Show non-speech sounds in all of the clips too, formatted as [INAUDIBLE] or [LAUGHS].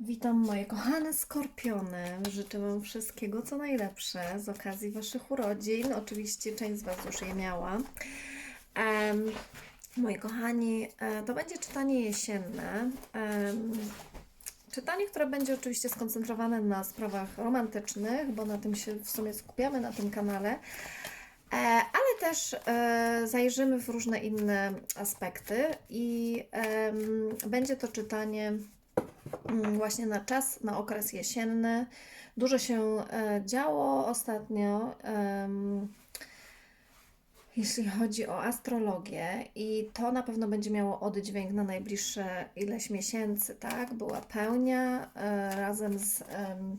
Witam moje kochane skorpiony. Życzę Wam wszystkiego co najlepsze z okazji Waszych urodzin. Oczywiście część z Was już je miała. Em, moi kochani, e, to będzie czytanie jesienne. Em, czytanie, które będzie oczywiście skoncentrowane na sprawach romantycznych, bo na tym się w sumie skupiamy na tym kanale. E, ale też e, zajrzymy w różne inne aspekty i będzie to czytanie właśnie na czas, na okres jesienny. Dużo się e, działo ostatnio, jeśli chodzi o astrologię, i to na pewno będzie miało oddźwięk na najbliższe ileś miesięcy, tak? Była pełnia e, razem z. em,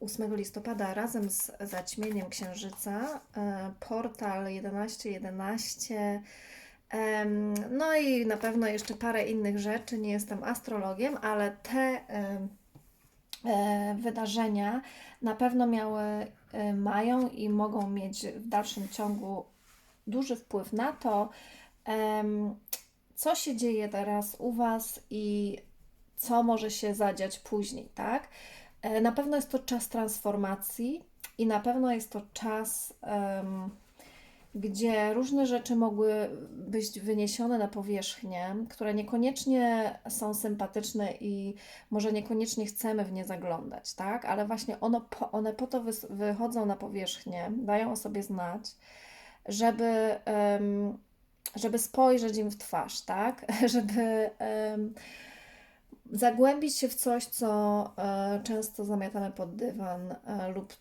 8 listopada razem z zaćmieniem księżyca, e, portal 1111. No i na pewno jeszcze parę innych rzeczy. Nie jestem astrologiem, ale te e, wydarzenia na pewno miały, e, mają i mogą mieć w dalszym ciągu duży wpływ na to, co się dzieje teraz u Was i co może się zadziać później, tak? E, Na pewno jest to czas transformacji i na pewno jest to czas, em, gdzie różne rzeczy mogły być wyniesione na powierzchnię, które niekoniecznie są sympatyczne i może niekoniecznie chcemy w nie zaglądać, tak? Ale właśnie ono, one po to wychodzą na powierzchnię, dają o sobie znać, żeby, żeby spojrzeć im w twarz, tak? [LAUGHS] Żeby zagłębić się w coś, co e, często zamiatamy pod dywan e, lub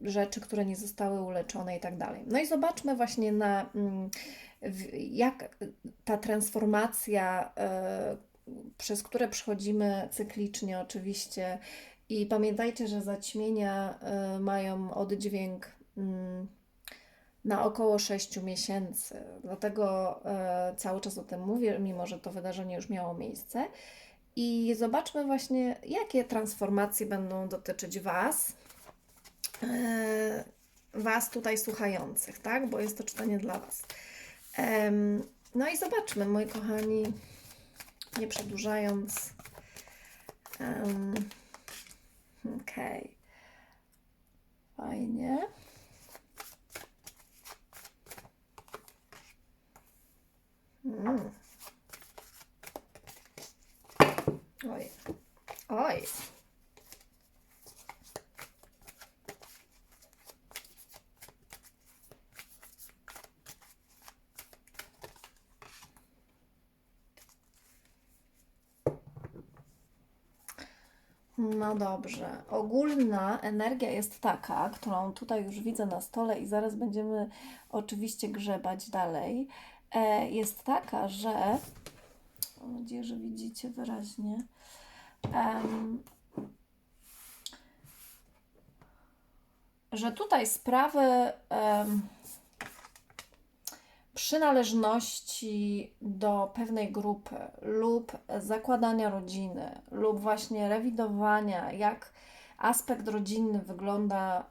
rzeczy, które nie zostały uleczone i tak dalej. No i zobaczmy właśnie na mm, jak ta transformacja, e, przez które przechodzimy cyklicznie oczywiście i pamiętajcie, że zaćmienia e, mają oddźwięk mm, na około 6 miesięcy. Dlatego e, cały czas o tym mówię, mimo że to wydarzenie już miało miejsce. I zobaczmy właśnie, jakie transformacje będą dotyczyć Was, Was tutaj słuchających, tak? Bo jest to czytanie dla Was. No i zobaczmy, moi kochani, nie przedłużając. Okej. Fajnie. Mm. Oj. Oj. No dobrze. Ogólna energia jest taka, którą tutaj już widzę na stole i zaraz będziemy oczywiście grzebać dalej. E, jest taka, że. Mam nadzieję, że widzicie wyraźnie. Że tutaj sprawy przynależności do pewnej grupy lub zakładania rodziny lub właśnie rewidowania, jak aspekt rodzinny wygląda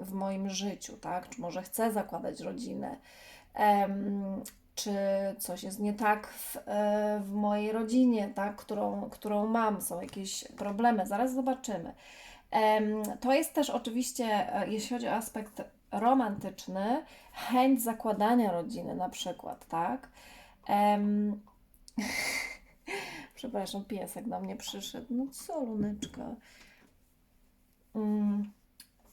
w moim życiu, tak? Czy może chcę zakładać rodzinę, czy coś jest nie tak w, e, w mojej rodzinie, tak? Którą, którą mam, są jakieś problemy, zaraz zobaczymy. To jest też oczywiście, e, jeśli chodzi o aspekt romantyczny, chęć zakładania rodziny na przykład, tak? Em, [LAUGHS] Przepraszam, piesek do mnie przyszedł. No co, luneczka? Mm,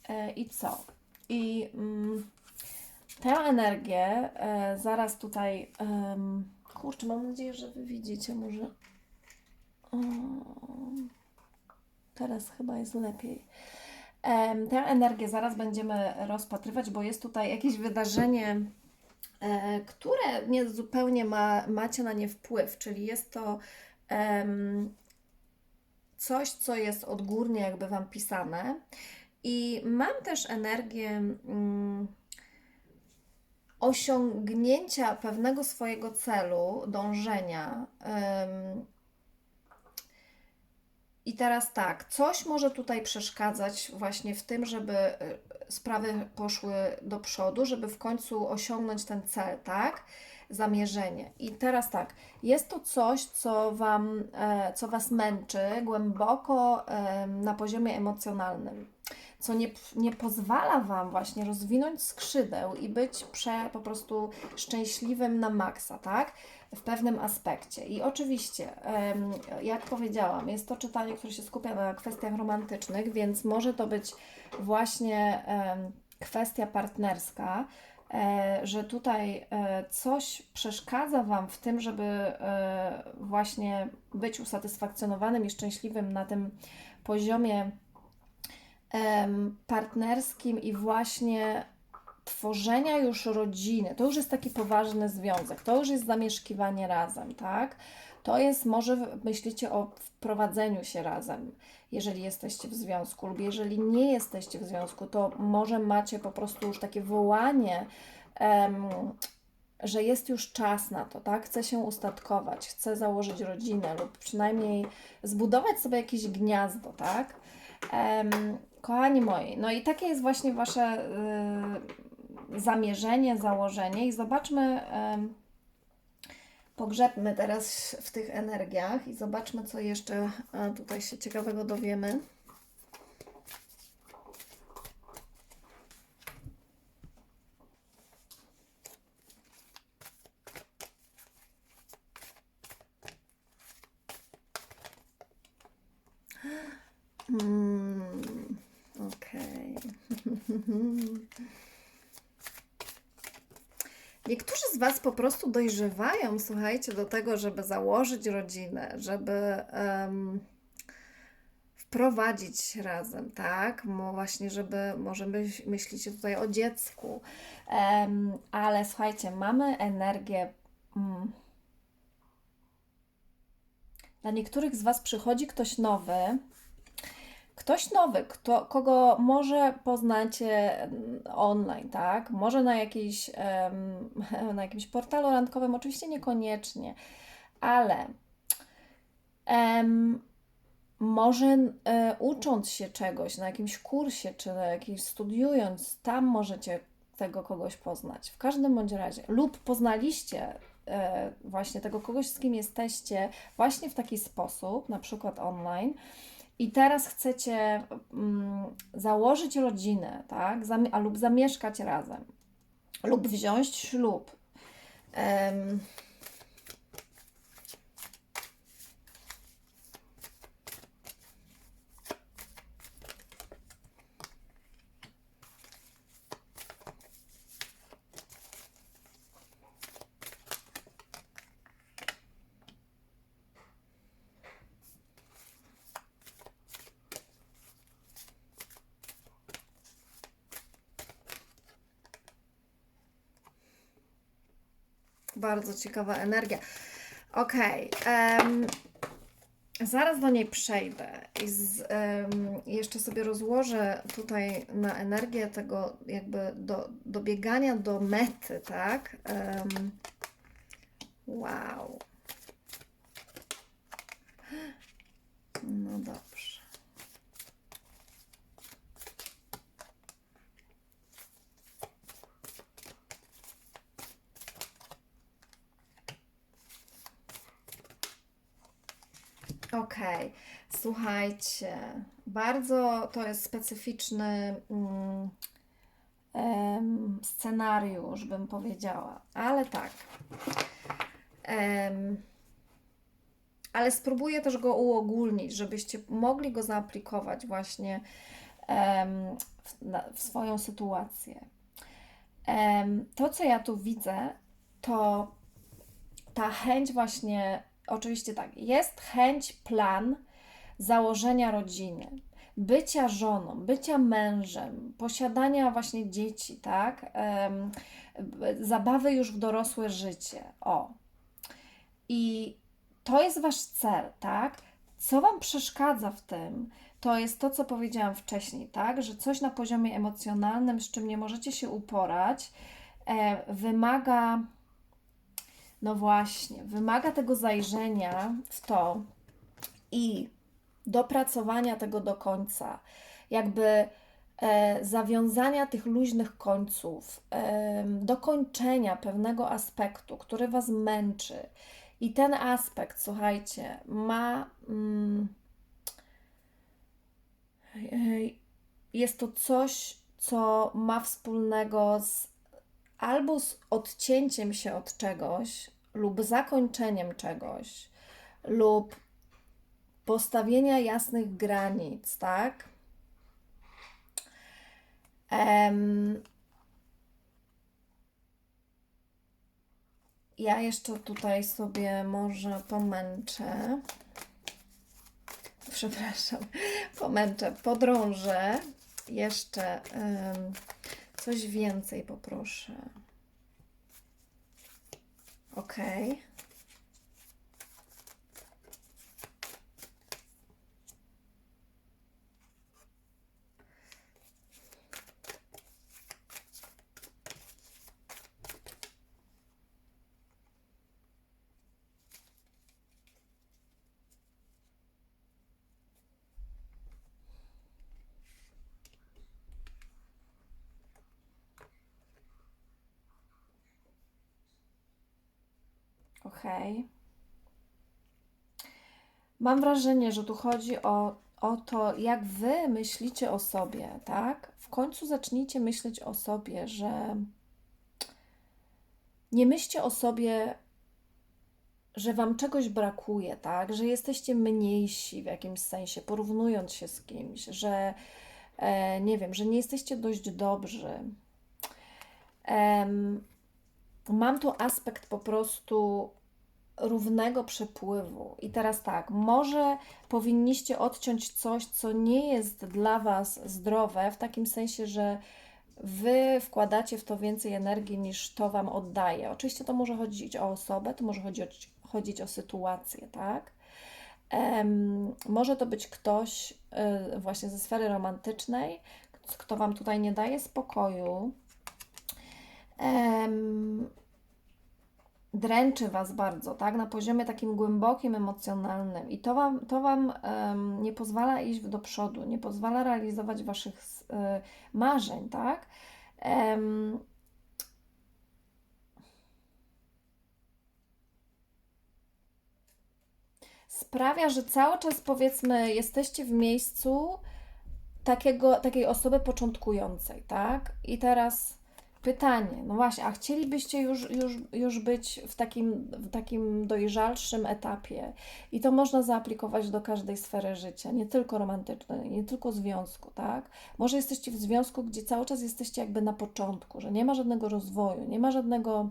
e, I co? I mm, tę energię e, zaraz tutaj. em, kurczę, mam nadzieję, że Wy widzicie może. O, teraz chyba jest lepiej. Tę energię zaraz będziemy rozpatrywać, bo jest tutaj jakieś wydarzenie, e, które nie zupełnie ma, macie na nie wpływ, czyli jest to coś, co jest odgórnie jakby Wam pisane. I mam też energię mm, osiągnięcia pewnego swojego celu, dążenia. I teraz tak, coś może tutaj przeszkadzać właśnie w tym, żeby y, sprawy poszły do przodu, żeby w końcu osiągnąć ten cel, tak? zamierzenie. I teraz tak, jest to coś, co, wam, e, co Was męczy głęboko e, na poziomie emocjonalnym, co nie, nie pozwala Wam właśnie rozwinąć skrzydeł i być prze, po prostu szczęśliwym na maksa, tak? W pewnym aspekcie. I oczywiście, jak powiedziałam, jest to czytanie, które się skupia na kwestiach romantycznych, więc może to być właśnie kwestia partnerska, e, że tutaj e, coś przeszkadza Wam w tym, żeby e, właśnie być usatysfakcjonowanym i szczęśliwym na tym poziomie partnerskim i właśnie tworzenia już rodziny. To już jest taki poważny związek, to już jest zamieszkiwanie razem, tak? To jest, może myślicie o wprowadzeniu się razem, jeżeli jesteście w związku, lub jeżeli nie jesteście w związku, to może macie po prostu już takie wołanie, że jest już czas na to, tak? Chcę się ustatkować, chcę założyć rodzinę, lub przynajmniej zbudować sobie jakieś gniazdo, tak? Kochani moi, no i takie jest właśnie Wasze y, zamierzenie, założenie i zobaczmy. Pogrzebmy teraz w tych energiach i zobaczmy, co jeszcze e, tutaj się ciekawego dowiemy. Hmm, okej. Niektórzy z Was po prostu dojrzewają, słuchajcie, do tego, żeby założyć rodzinę, żeby em, wprowadzić razem, tak? Mo, właśnie, żeby może myśl, myślicie tutaj o dziecku, Em, ale słuchajcie, mamy energię. Mm, dla niektórych z Was przychodzi ktoś nowy, Ktoś nowy, kto, kogo może poznacie mm, online, tak? Może na, jakiejś, [LAUGHS] na jakimś portalu randkowym, oczywiście niekoniecznie, ale może e, ucząc się czegoś na jakimś kursie, czy na jakimś studiując, tam możecie tego kogoś poznać. W każdym bądź razie, lub poznaliście e, właśnie tego kogoś, z kim jesteście, właśnie w taki sposób, na przykład online. I teraz chcecie mm, założyć rodzinę, tak? Zami- a lub zamieszkać razem, lub wziąć ślub. Em, Bardzo ciekawa energia. Okej. em, zaraz do niej przejdę i z, em, jeszcze sobie rozłożę tutaj na energię tego jakby do, dobiegania do mety, tak? Em, wow. No dobrze. Okej, słuchajcie, bardzo to jest specyficzny mm, scenariusz, bym powiedziała, ale tak. Ale spróbuję też go uogólnić, żebyście mogli go zaaplikować właśnie w, na, w swoją sytuację. To, co ja tu widzę, to ta chęć właśnie, oczywiście tak, jest chęć, plan założenia rodziny, bycia żoną, bycia mężem, posiadania właśnie dzieci, tak? Zabawy już w dorosłe życie. O. I to jest wasz cel, tak? Co wam przeszkadza w tym? To jest to, co powiedziałam wcześniej, tak? Że coś na poziomie emocjonalnym, z czym nie możecie się uporać, e, wymaga no właśnie, wymaga tego zajrzenia w to i dopracowania tego do końca. Jakby e, zawiązania tych luźnych końców, em, dokończenia pewnego aspektu, który Was męczy. I ten aspekt, słuchajcie, ma. Mm, Ej, Jest to coś, co ma wspólnego z albo z odcięciem się od czegoś, lub zakończeniem czegoś, lub postawienia jasnych granic, tak? Em, ja jeszcze tutaj sobie może pomęczę. [LAUGHS] Przepraszam, pomęczę, podrążę. Jeszcze em, coś więcej poproszę. Ok. Okej. Mam wrażenie, że tu chodzi o, o to, jak wy myślicie o sobie, tak? W końcu zacznijcie myśleć o sobie, że nie myślcie o sobie, że wam czegoś brakuje, tak? Że jesteście mniejsi w jakimś sensie, porównując się z kimś, że e, nie wiem, że nie jesteście dość dobrzy. Mam tu aspekt po prostu równego przepływu. I teraz tak, może powinniście odciąć coś, co nie jest dla Was zdrowe, w takim sensie, że Wy wkładacie w to więcej energii niż to Wam oddaje. Oczywiście to może chodzić o osobę, to może chodzić, chodzić o sytuację, tak? Em, może to być ktoś y, właśnie ze sfery romantycznej, kto Wam tutaj nie daje spokoju. Em, dręczy Was bardzo, tak, na poziomie takim głębokim, emocjonalnym i to Wam, to wam em, nie pozwala iść do przodu, nie pozwala realizować Waszych e, marzeń, tak. Em, sprawia, że cały czas powiedzmy jesteście w miejscu takiego, takiej osoby początkującej, tak? I teraz Pytanie, no właśnie, a chcielibyście już, już, już być w takim, w takim dojrzalszym etapie i to można zaaplikować do każdej sfery życia, nie tylko romantycznej, nie tylko związku, tak? Może jesteście w związku, gdzie cały czas jesteście jakby na początku, że nie ma żadnego rozwoju, nie ma żadnego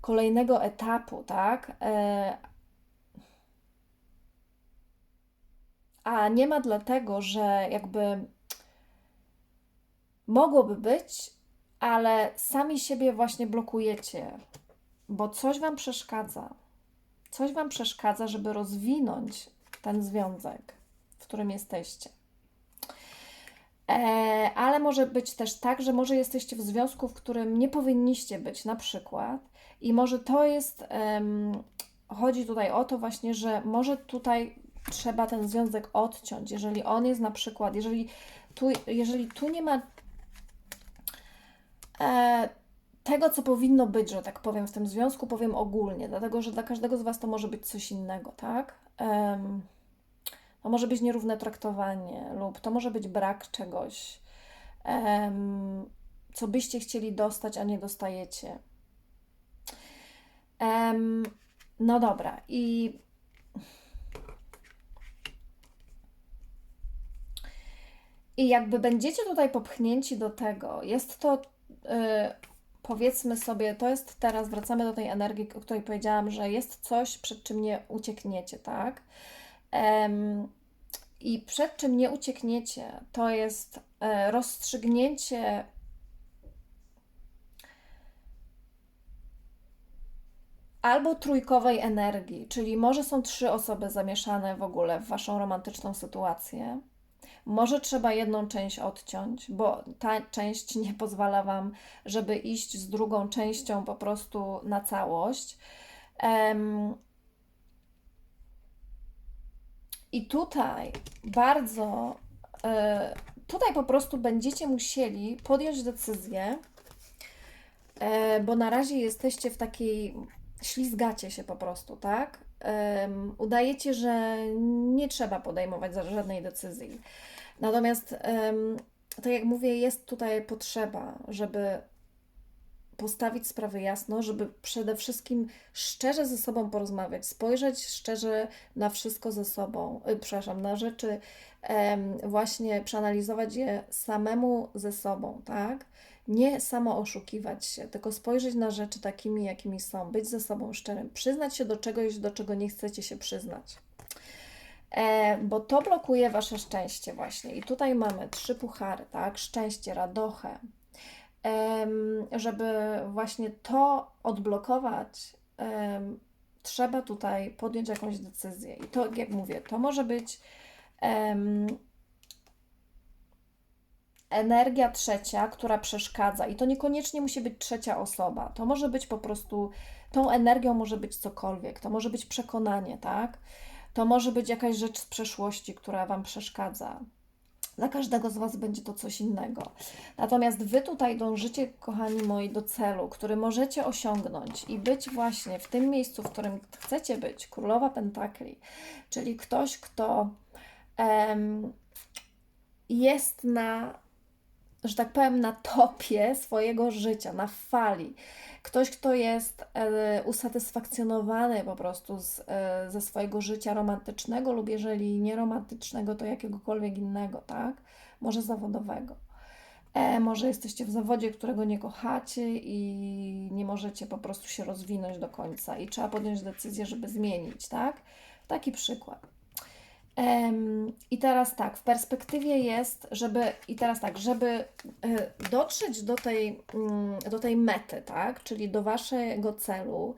kolejnego etapu, tak? E... A nie ma dlatego, że jakby mogłoby być, ale sami siebie właśnie blokujecie, bo coś Wam przeszkadza. Coś Wam przeszkadza, żeby rozwinąć ten związek, w którym jesteście. E, ale może być też tak, że może jesteście w związku, w którym nie powinniście być, na przykład, i może to jest, um, chodzi tutaj o to właśnie, że może tutaj trzeba ten związek odciąć, jeżeli on jest na przykład, jeżeli tu, jeżeli tu nie ma tego, co powinno być, że tak powiem, w tym związku, powiem ogólnie, dlatego że dla każdego z Was to może być coś innego, tak? To może być nierówne traktowanie, lub to może być brak czegoś, co byście chcieli dostać, a nie dostajecie. No dobra, i I jakby będziecie tutaj popchnięci do tego, jest to powiedzmy sobie, to jest teraz, wracamy do tej energii, o której powiedziałam, że jest coś, przed czym nie uciekniecie, tak? I przed czym nie uciekniecie, to jest e, rozstrzygnięcie albo trójkowej energii, czyli może są trzy osoby zamieszane w ogóle w waszą romantyczną sytuację, może trzeba jedną część odciąć, bo ta część [LAUGHS] nie pozwala Wam, żeby iść z drugą częścią po prostu na całość. I tutaj bardzo y, tutaj po prostu będziecie musieli podjąć decyzję, e, bo na razie jesteście w takiej, ślizgacie się po prostu, tak? Udajecie, że nie trzeba podejmować żadnej decyzji. Natomiast, tak jak mówię, jest tutaj potrzeba, żeby postawić sprawy jasno, żeby przede wszystkim szczerze ze sobą porozmawiać, spojrzeć szczerze na wszystko ze sobą, y, przepraszam, na rzeczy, właśnie przeanalizować je samemu ze sobą, tak? Nie samo oszukiwać się, tylko spojrzeć na rzeczy takimi, jakimi są, być ze sobą szczerym, przyznać się do czegoś, do czego nie chcecie się przyznać. E, bo to blokuje wasze szczęście właśnie. I tutaj mamy trzy puchary, tak? Szczęście, radochę. Żeby właśnie to odblokować, trzeba tutaj podjąć jakąś decyzję. I to, jak mówię, to może być energia trzecia, która przeszkadza. I to niekoniecznie musi być trzecia osoba. To może być po prostu, tą energią może być cokolwiek. To może być przekonanie, tak? To może być jakaś rzecz z przeszłości, która Wam przeszkadza. Dla każdego z Was będzie to coś innego. Natomiast Wy tutaj dążycie, kochani moi, do celu, który możecie osiągnąć i być właśnie w tym miejscu, w którym chcecie być, królowa Pentakli, czyli ktoś, kto em, jest na, że tak powiem, na topie swojego życia, na fali. Ktoś, kto jest e, usatysfakcjonowany po prostu z, e, ze swojego życia romantycznego lub jeżeli nie romantycznego, to jakiegokolwiek innego, tak? Może zawodowego. E, może jesteście w zawodzie, którego nie kochacie i nie możecie po prostu się rozwinąć do końca i trzeba podjąć decyzję, żeby zmienić, tak? Taki przykład. I teraz tak, w perspektywie jest, żeby, i teraz tak, żeby e, dotrzeć do tej, mm, do tej mety, tak, czyli do waszego celu,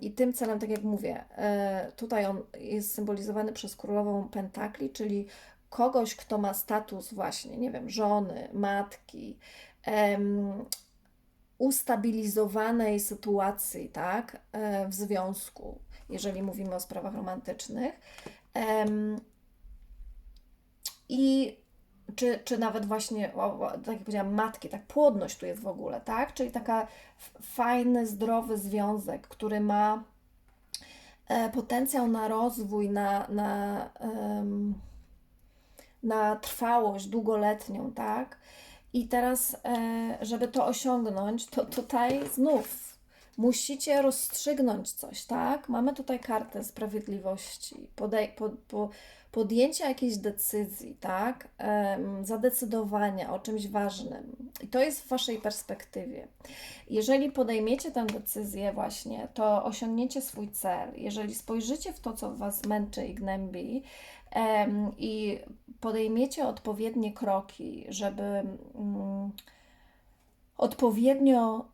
i tym celem, tak jak mówię, e, tutaj on jest symbolizowany przez królową Pentakli, czyli kogoś, kto ma status właśnie, nie wiem, żony, matki, ustabilizowanej sytuacji, tak, e, w związku, jeżeli mówimy o sprawach romantycznych. I czy, czy nawet właśnie, tak jak powiedziałam, matki, tak, płodność tu jest w ogóle, tak? Czyli taka fajny, zdrowy związek, który ma e, potencjał na rozwój, na, na, na trwałość długoletnią, tak? I teraz, e, żeby to osiągnąć, to tutaj znów musicie rozstrzygnąć coś, tak? Mamy tutaj kartę sprawiedliwości, podej- po, po, podjęcia jakiejś decyzji, tak? Em, zadecydowania o czymś ważnym. I to jest w Waszej perspektywie. Jeżeli podejmiecie tę decyzję właśnie, to osiągniecie swój cel. Jeżeli spojrzycie w to, co Was męczy i gnębi em, i podejmiecie odpowiednie kroki, żeby mm, odpowiednio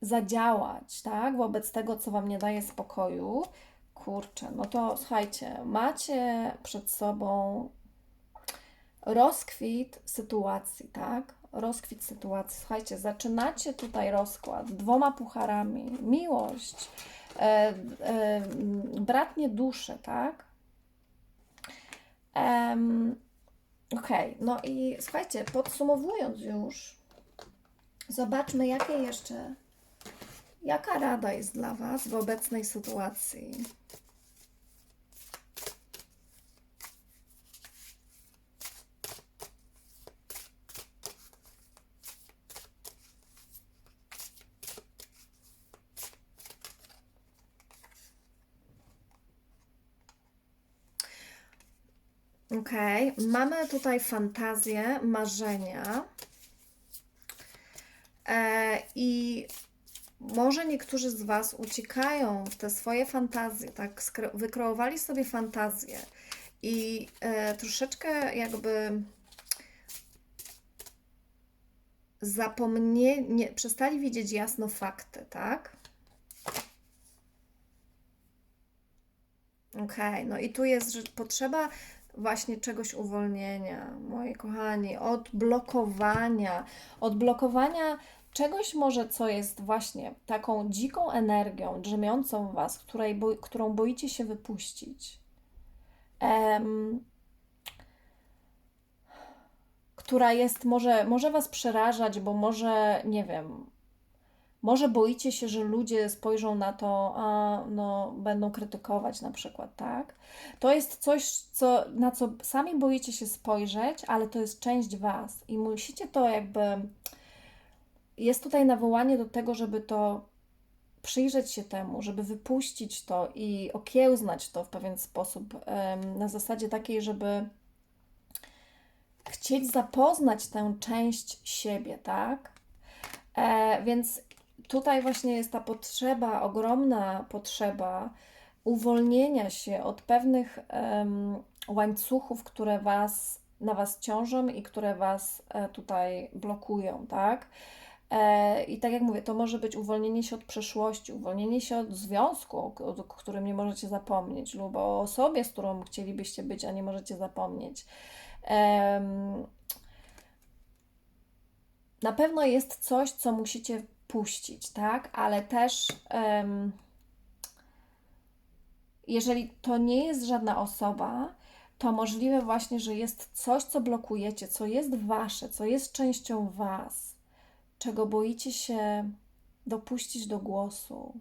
zadziałać, tak, wobec tego, co Wam nie daje spokoju, kurczę, no to słuchajcie, macie przed sobą rozkwit sytuacji, tak? Rozkwit sytuacji. Słuchajcie, zaczynacie tutaj rozkład dwoma pucharami. Miłość, e, e, bratnie dusze, tak? Em, Okej, no i słuchajcie, podsumowując już, zobaczmy, jakie jeszcze Jaka rada jest dla Was w obecnej sytuacji? Ok, mamy tutaj fantazję, marzenia. E, I może niektórzy z Was uciekają w te swoje fantazje, tak? Wykreowali sobie fantazje i e, troszeczkę jakby zapomnieli, nie, przestali widzieć jasno fakty, tak? Okej, no i tu jest, że potrzeba właśnie czegoś uwolnienia, moi kochani, odblokowania, odblokowania czegoś może, co jest właśnie taką dziką energią drzemiącą w Was, której którą boicie się wypuścić. Em, która jest, może, może Was przerażać, bo może, nie wiem, może boicie się, że ludzie spojrzą na to, a no, będą krytykować na przykład, tak? To jest coś, co, na co sami boicie się spojrzeć, ale to jest część Was i musicie to jakby. Jest tutaj nawołanie do tego, żeby to przyjrzeć się temu, żeby wypuścić to i okiełznać to w pewien sposób, na zasadzie takiej, żeby chcieć zapoznać tę część siebie, tak? E, więc tutaj właśnie jest ta potrzeba, ogromna potrzeba uwolnienia się od pewnych łańcuchów, które was, na Was ciążą i które Was e, tutaj blokują, tak? E, I tak jak mówię, to może być uwolnienie się od przeszłości, uwolnienie się od związku, o którym nie możecie zapomnieć, lub o osobie, z którą chcielibyście być, a nie możecie zapomnieć. Na pewno jest coś, co musicie puścić, tak? Ale też, jeżeli to nie jest żadna osoba, to możliwe właśnie, że jest coś, co blokujecie, co jest wasze, co jest częścią was, czego boicie się dopuścić do głosu.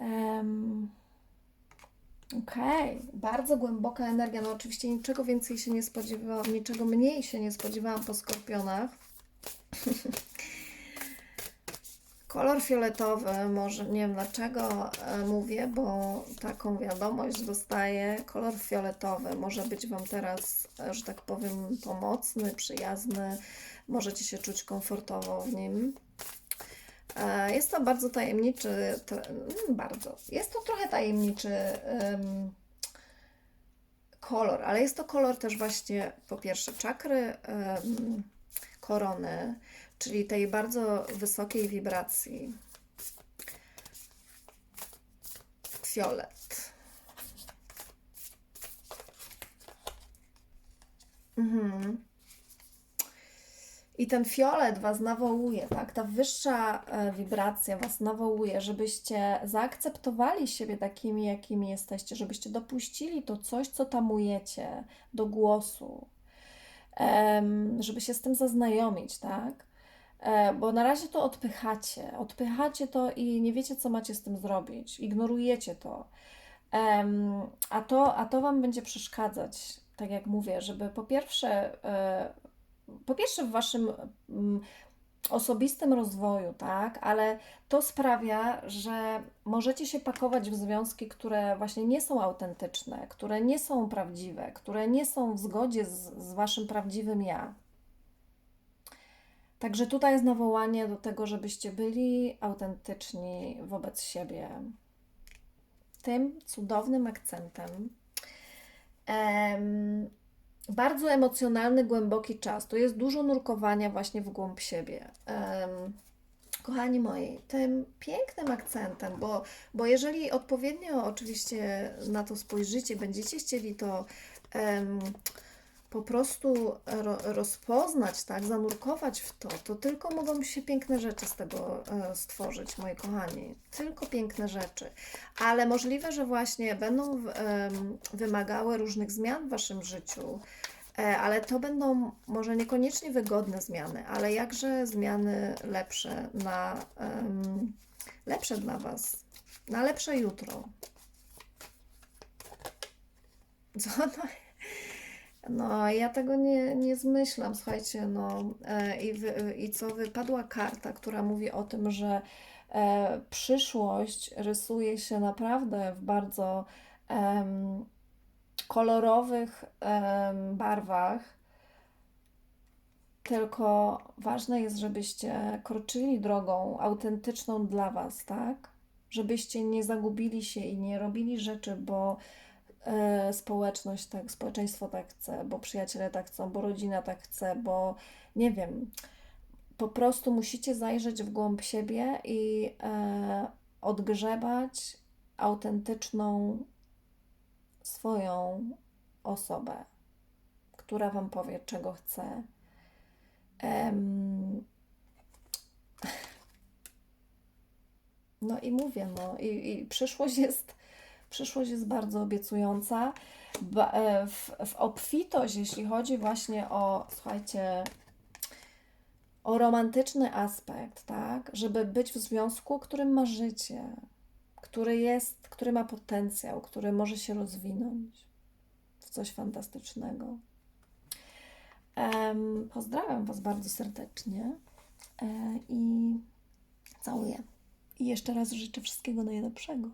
Em, Okej, bardzo głęboka energia. No oczywiście niczego więcej się nie spodziewałam, niczego mniej się nie spodziewałam po skorpionach. [LAUGHS] Kolor fioletowy, może nie wiem dlaczego e, mówię, bo taką wiadomość dostaję. Kolor fioletowy może być Wam teraz, e, że tak powiem, pomocny, przyjazny. Możecie się czuć komfortowo w nim. E, Jest to bardzo tajemniczy, mm, bardzo, jest to trochę tajemniczy em, kolor, ale jest to kolor też właśnie po pierwsze czakry em, korony, czyli tej bardzo wysokiej wibracji. Fiolet. Mhm. I ten fiolet Was nawołuje, tak? Ta wyższa e, wibracja Was nawołuje, żebyście zaakceptowali siebie takimi, jakimi jesteście, żebyście dopuścili to coś, co tamujecie, do głosu, żeby się z tym zaznajomić, tak? E, Bo na razie to odpychacie, odpychacie to i nie wiecie, co macie z tym zrobić, ignorujecie to. A to, a to Wam będzie przeszkadzać, tak jak mówię, żeby po pierwsze e, po pierwsze w waszym mm, osobistym rozwoju, tak, ale to sprawia, że możecie się pakować w związki, które właśnie nie są autentyczne, które nie są prawdziwe, które nie są w zgodzie z, z waszym prawdziwym ja. Także tutaj jest nawołanie do tego, żebyście byli autentyczni wobec siebie. Tym cudownym akcentem. Em, bardzo emocjonalny, głęboki czas. To jest dużo nurkowania właśnie w głąb siebie. Kochani moi, tym pięknym akcentem, bo, bo jeżeli odpowiednio oczywiście na to spojrzycie, będziecie chcieli to po prostu ro, rozpoznać, tak, zanurkować w to, to tylko mogą się piękne rzeczy z tego e, stworzyć, moi kochani. Tylko piękne rzeczy. Ale możliwe, że właśnie będą wymagały różnych zmian w Waszym życiu, e, ale to będą może niekoniecznie wygodne zmiany, ale jakże zmiany lepsze na lepsze dla Was, na lepsze jutro. Co no, no, ja tego nie, nie zmyślam, słuchajcie, no e, i, wy, i co wypadła karta, która mówi o tym, że e, przyszłość rysuje się naprawdę w bardzo em, kolorowych em, barwach, tylko ważne jest, żebyście kroczyli drogą autentyczną dla Was, tak? Żebyście nie zagubili się i nie robili rzeczy, bo społeczność tak, społeczeństwo tak chce, bo przyjaciele tak chcą, bo rodzina tak chce, bo nie wiem. Po prostu musicie zajrzeć w głąb siebie i e, odgrzebać autentyczną swoją osobę, która Wam powie, czego chce. [LAUGHS] No i mówię, no i, i przyszłość jest Przyszłość jest bardzo obiecująca. E, W, w obfitość, jeśli chodzi właśnie o, słuchajcie, o romantyczny aspekt, tak? Żeby być w związku, którym marzycie, który jest, który ma potencjał, który może się rozwinąć w coś fantastycznego. Em, pozdrawiam Was bardzo serdecznie e, i całuję. I jeszcze raz życzę wszystkiego najlepszego.